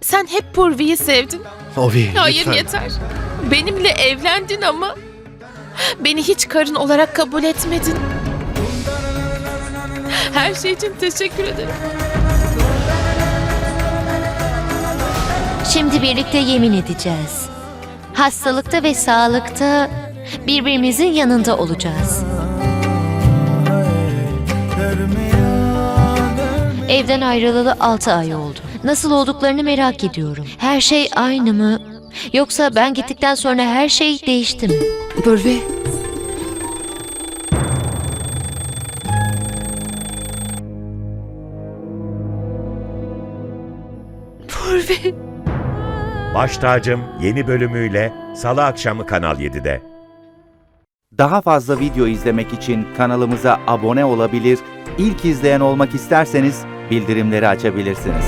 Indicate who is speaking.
Speaker 1: Sen hep Purvi'yi sevdin.
Speaker 2: Ovi
Speaker 1: Hayır
Speaker 2: lütfen.
Speaker 1: yeter. Benimle evlendin ama beni hiç karın olarak kabul etmedin. Her şey için teşekkür ederim.
Speaker 3: Şimdi birlikte yemin edeceğiz. Hastalıkta ve sağlıkta birbirimizin yanında olacağız. Evden ayrılalı 6 ay oldu. Nasıl olduklarını merak ediyorum. Her şey aynı mı? Yoksa ben gittikten sonra her şey değişti mi?
Speaker 4: Purvi.
Speaker 1: Purvi.
Speaker 5: Baş Tacım yeni bölümüyle Salı akşamı Kanal 7'de.
Speaker 6: Daha fazla video izlemek için kanalımıza abone olabilir, ilk izleyen olmak isterseniz bildirimleri açabilirsiniz.